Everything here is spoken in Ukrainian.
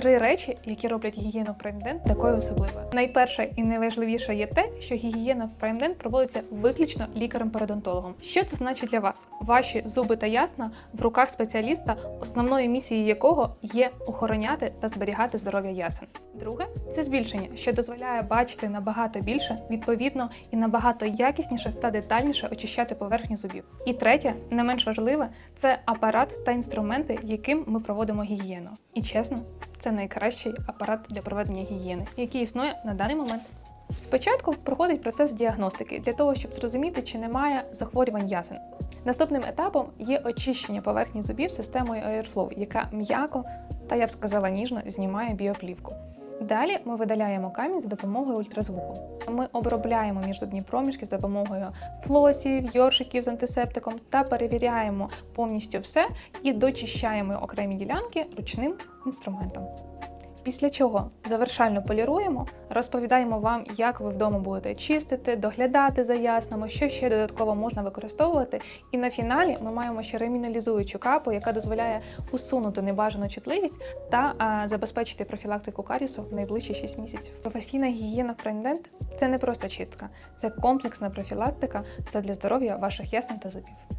три речі, які роблять гігієну в Dent такою особливою. Найперше і найважливіше є те, що гігієна в Dent проводиться виключно лікарем-пародонтологом. Що це значить для вас? Ваші зуби та ясна в руках спеціаліста, основною місією якого є охороняти та зберігати здоров'я ясен. Друге це збільшення, що дозволяє бачити набагато більше, відповідно і набагато якісніше та детальніше очищати поверхні зубів. І третє, не менш важливе, це апарат та інструменти, яким ми проводимо гігієну. І чесно, це найкращий апарат для проведення гігієни, який існує на даний момент. Спочатку проходить процес діагностики для того, щоб зрозуміти, чи немає захворювань ясен. Наступним етапом є очищення поверхні зубів системою Airflow, яка м'яко та я б сказала ніжно знімає біоплівку. Далі ми видаляємо камінь за допомогою ультразвуку. Ми обробляємо міжзубні проміжки з допомогою флосів, йоршиків з антисептиком та перевіряємо повністю все і дочищаємо окремі ділянки ручним інструментом. Після чого завершально поліруємо, розповідаємо вам, як ви вдома будете чистити, доглядати за яснами, що ще додатково можна використовувати. І на фіналі ми маємо ще реміналізуючу капу, яка дозволяє усунути небажану чутливість та а, забезпечити профілактику карісу в найближчі 6 місяців. Професійна гігієна в Dent – це не просто чистка, це комплексна профілактика задля здоров'я ваших ясен та зубів.